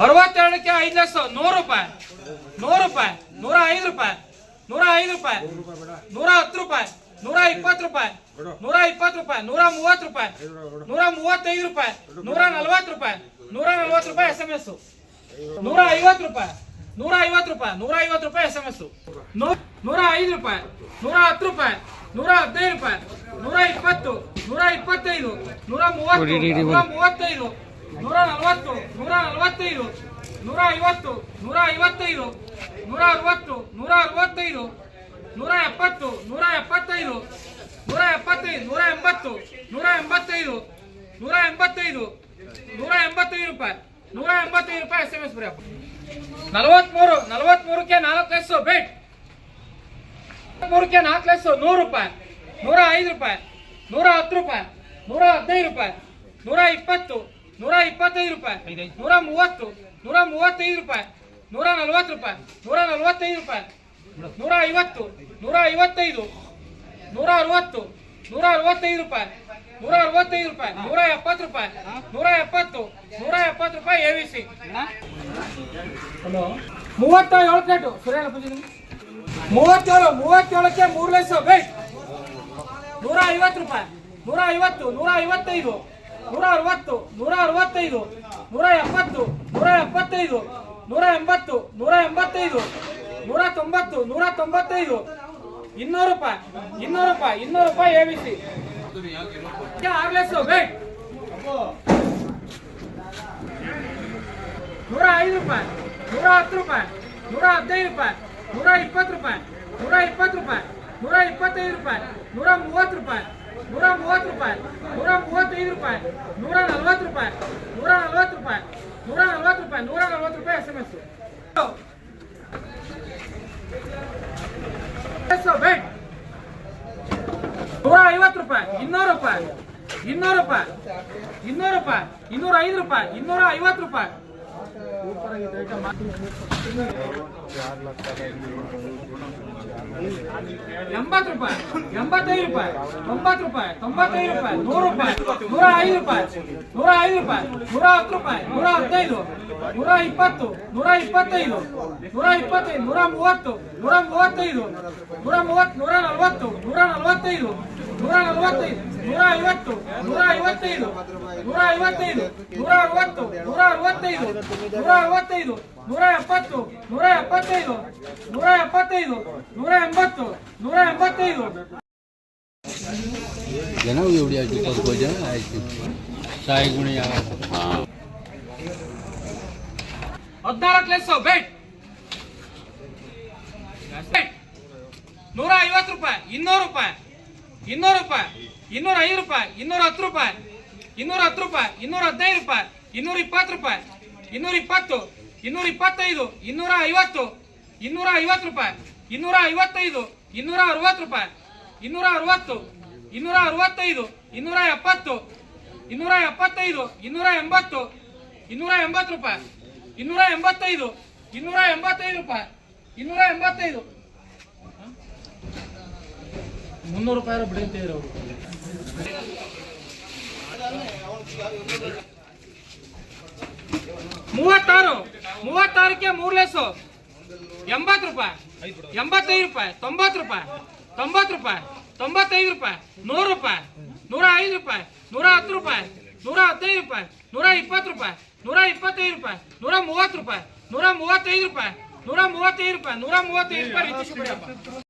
ಅರವತ್ತೆರಡಕ್ಕೆ ಐದು ಲಕ್ಷ ನೂರು ರೂಪಾಯಿ ನೂರು ರೂಪಾಯಿ ನೂರ ಐದು ರೂಪಾಯಿ ನೂರ ಐದು ರೂಪಾಯಿ ನೂರ ಹತ್ತು ರೂಪಾಯಿ ನೂರ ಇಪ್ಪತ್ತು ರೂಪಾಯಿ ನೂರ ಇಪ್ಪತ್ತು ರೂಪಾಯಿ ನೂರ ಮೂವತ್ತು ರೂಪಾಯಿ ನೂರ ಮೂವತ್ತೈದು ರೂಪಾಯಿ ನೂರ ನಲವತ್ತು ರೂಪಾಯಿ ನೂರ ನಲವತ್ತು ರೂಪಾಯಿ ಎಸ್ ಎಂ ಎಸ್ ನೂರ ಐವತ್ತು ರೂಪಾಯಿ ನೂರ ಐವತ್ತು ರೂಪಾಯಿ ನೂರ ಐವತ್ತು ರೂಪಾಯಿ ಎಸ್ ಎಂ ಎಸ್ ನೂರ ಐದು ರೂಪಾಯಿ ನೂರ ಹತ್ತು ರೂಪಾಯಿ ನೂರ ಹದಿನೈದು ರೂಪಾಯಿ ನೂರ ಇಪ್ಪತ್ತು ನೂರ ಇಪ್ಪತ್ತೈದು ನೂರ ಮೂವತ್ತು ನೂರ ಮೂವತ್ತೈದು ನೂರ ನಲವತ್ತು ನೂರ ನಲವತ್ತೈದು ನೂರ ಐವತ್ತು ನೂರ ಐವತ್ತೈದು ನೂರ ಅರವತ್ತು ನೂರ ಅರವತ್ತೈದು ನೂರ ಎಪ್ಪತ್ತು ನೂರ ಎಪ್ಪತ್ತೈದು ನೂರ ಎಪ್ಪತ್ತೈದು ನೂರ ಎಂಬತ್ತು ನೂರ ಎಂಬತ್ತೈದು ನೂರ ಎಂಬತ್ತೈದು ನೂರ ಎಂಬತ್ತೈದು ರೂಪಾಯಿ ನೂರ ಎಂಬತ್ತೈದು ರೂಪಾಯಿ ಎಸ್ ಎಂ ಎಸ್ ಬರೀ ನಲವತ್ಮೂರು, ನಲವತ್ಮೂರಕ್ಕೆ ನಾಲ್ಕು ಲಕ್ಷ ಬೇಟ್. ಮೂರಕ್ಕೆ ನಾಲ್ಕು ಲಕ್ಷ ನೂರು ರೂಪಾಯಿ ನೂರ ಐದು ರೂಪಾಯಿ ನೂರ ಹತ್ತು ರೂಪಾಯಿ ನೂರ ಹದಿನೈದು ರೂಪಾಯಿ ನೂರ ಇಪ್ಪತ್ತು ನೂರ ಇಪ್ಪತ್ತೈದು ರೂಪಾಯಿ. ನೂರ ಮೂವತ್ತು. ನೂರ ಮೂವತ್ತೈದು ರೂಪಾಯಿ. ನೂರ ನಲ್ವತ್ತು ರೂಪಾಯಿ. ನೂರ ನಲ್ವತ್ತೈದು ರೂಪಾಯಿ. ನೂರ ಐವತ್ತು. ನೂರ ಐವತ್ತೈದು. ನೂರ ಅರವತ್ತು. ನೂರ ಅರವತ್ತೈದು ರೂಪಾಯಿ. ನೂರ ಅರವತ್ತೈದು ರೂಪಾಯಿ. ನೂರ ಎಪ್ಪತ್ತು ರೂಪಾಯಿ. ನೂರ ಎಪ್ಪತ್ತು. ನೂರ ಎಪ್ಪತ್ತು ರೂಪಾಯಿ ಎ ವಿ ಸಿ ಮೂವತ್ತ ಏಳು ಪ್ಲೇಟು ಸರಿಯಲ್ಲ ಮೂವತ್ತೇಳು. ಮೂವತ್ತೇಳಕ್ಕೆ ಮೂರು ಲಕ್ಷ ಬೇಟ್ ನೂರ ಐವತ್ತು ರೂಪಾಯಿ. ನೂರ ಐವತ್ತು. ನೂರ ಐವತ್ತೈದು. ನೂರ ಅರವತ್ತು ನೂರ ಅರವತ್ತೈದು ನೂರ ಎಪ್ಪತ್ತು ನೂರ ಎಪ್ಪತ್ತೈದು ನೂರ ಎಂಬತ್ತು ನೂರ ಎಂಬತ್ತೈದು ನೂರ ತೊಂಬತ್ತು ನೂರ ತೊಂಬತ್ತೈದು ಇನ್ನೂರು ರೂಪಾಯಿ ಇನ್ನೂರು ರೂಪಾಯಿ ಇನ್ನೂರು ರೂಪಾಯಿ ಎ ಬಿ ಸಿ ಆರು ಬೇಟ್ ನೂರ ಐದು ರೂಪಾಯಿ ನೂರ ಹತ್ತು ರೂಪಾಯಿ ನೂರ ಹದಿನೈದು ರೂಪಾಯಿ ನೂರ ಇಪ್ಪತ್ತು ರೂಪಾಯಿ ನೂರ ಇಪ್ಪತ್ತು ರೂಪಾಯಿ ನೂರ ಇಪ್ಪತ್ತೈದು ರೂಪಾಯಿ ನೂರ ಮೂವತ್ತು ರೂಪಾಯಿ. ನೂರ ಮೂವತ್ತು ರೂಪಾಯಿ ನೂರ ಮೂವತ್ತೈದು ರೂಪಾಯಿ ನೂರ ನಲ್ವತ್ತು ರೂಪಾಯಿ ನೂರ ನಲ್ವತ್ತು ರೂಪಾಯಿ ನೂರ ನಲ್ವತ್ತು ರೂಪಾಯಿ ನೂರ ನಲ್ವತ್ತು ರೂಪಾಯಿ ಎಸ್ ಎಂ ಎಸ್ ಬೇಟ್ ನೂರ ಐವತ್ತು ರೂಪಾಯಿ, ಇನ್ನೂರು ರೂಪಾಯಿ ಇನ್ನೂರು ರೂಪಾಯಿ ಇನ್ನೂರು ರೂಪಾಯಿ ಇನ್ನೂರ ಐದು ರೂಪಾಯಿ ಇನ್ನೂರ ಐವತ್ತು ರೂಪಾಯಿ. ಎಂಬತ್ತು ರೂಪಾಯಿ, ಎಂಬತ್ತೈದು ರೂಪಾಯಿ, ತೊಂಬತ್ತು ರೂಪಾಯಿ, ತೊಂಬತ್ತೈದು ರೂಪಾಯಿ, ನೂರು ರೂಪಾಯಿ, ನೂರ ಐದು ರೂಪಾಯಿ, ನೂರ ಐದು ರೂಪಾಯಿ, ನೂರ ಹತ್ತು ರೂಪಾಯಿ, ನೂರ ಹದಿನೈದು, ನೂರ ಇಪ್ಪತ್ತು, ನೂರ ಇಪ್ಪತ್ತೈದು ನೂರ ಇಪ್ಪತ್ತೈದು, ನೂರ ಮೂವತ್ತು, ನೂರ ಮೂವತ್ತೈದು, ನೂರ ಮೂವತ್ತು, ನೂರ ನಲವತ್ತು, ನೂರ ನಲವತ್ತೈದು ನೂರ ನಲವತ್ತೈದು. ನೂರ ಐವತ್ತು ನೂರ ಐವತ್ತೈದು ನೂರ ಐವತ್ತೈದು ನೂರ ಅರವತ್ತು ನೂರ ಅರವತ್ತೈದು ನೂರ ಅರವತ್ತೈದು ನೂರ ಎಪ್ಪತ್ತು ನೂರ ಎಪ್ಪತ್ತೈದು ನೂರ ಎಪ್ಪತ್ತೈದು ನೂರ ಎಂಬತ್ತು ನೂರ ಎಂಬತ್ತೈದು ಜನ ನೂರ ಐವತ್ತು ರೂಪಾಯಿ ಇನ್ನೂರು ರೂಪಾಯಿ ಇನ್ನೂರು ರೂಪಾಯಿ. ಇನ್ನೂರ ಐದು ರೂಪಾಯಿ ಇನ್ನೂರ ಹತ್ತು ರೂಪಾಯಿ ಇನ್ನೂರ ಹತ್ತು ರೂಪಾಯಿ ಇನ್ನೂರ ಹದಿನೈದು ರೂಪಾಯಿ ಇನ್ನೂರ ಇಪ್ಪತ್ತು ರೂಪಾಯಿ ಇನ್ನೂರ ಇಪ್ಪತ್ತು ಇನ್ನೂರ ಇಪ್ಪತ್ತೈದು ಇನ್ನೂರ ಐವತ್ತು ಇನ್ನೂರ ಐವತ್ತು ರೂಪಾಯಿ ಇನ್ನೂರ ಐವತ್ತೈದು ಇನ್ನೂರ ಅರವತ್ತು ರೂಪಾಯಿ ಇನ್ನೂರ ಅರವತ್ತು ಇನ್ನೂರ ಅರವತ್ತೈದು ಇನ್ನೂರ ಎಪ್ಪತ್ತು ಇನ್ನೂರ ಎಪ್ಪತ್ತೈದು ಇನ್ನೂರ ಎಂಬತ್ತು ಇನ್ನೂರ ಎಂಬತ್ತು ರೂಪಾಯಿ ಇನ್ನೂರ ಎಂಬತ್ತೈದು ಇನ್ನೂರ ಎಂಬತ್ತೈದು ರೂಪಾಯಿ ಇನ್ನೂರ ಎಂಬತ್ತೈದು ಮುನ್ನೂರು ರೂಪಾಯಿ ಬಿಡುತ್ತೀರ ಅವರು. ಮೂವತ್ತಾರು, ಮೂವತ್ತಾರಕ್ಕೆ ಮೂರು ಲೇಸು ಎಂಬತ್ತು ರೂಪಾಯಿ. ಎಂಬತ್ತೈದು ರೂಪಾಯಿ. ತೊಂಬತ್ತು ರೂಪಾಯಿ. ತೊಂಬತ್ತು ರೂಪಾಯಿ. ತೊಂಬತ್ತೈದು ರೂಪಾಯಿ. ನೂರು ರೂಪಾಯಿ. ನೂರ ಐದು ರೂಪಾಯಿ. ನೂರ ಹತ್ತು ರೂಪಾಯಿ. ನೂರ ಹದಿನೈದು ರೂಪಾಯಿ. ನೂರ ಇಪ್ಪತ್ತು ರೂಪಾಯಿ. ನೂರ ಇಪ್ಪತ್ತೈದು ರೂಪಾಯಿ. ನೂರ ಮೂವತ್ತು ರೂಪಾಯಿ. ನೂರ ಮೂವತ್ತೈದು ರೂಪಾಯಿ. ನೂರ ಮೂವತ್ತೈದು ರೂಪಾಯಿ. ನೂರ ಮೂವತ್ತೈದು ರೂಪಾಯಿ.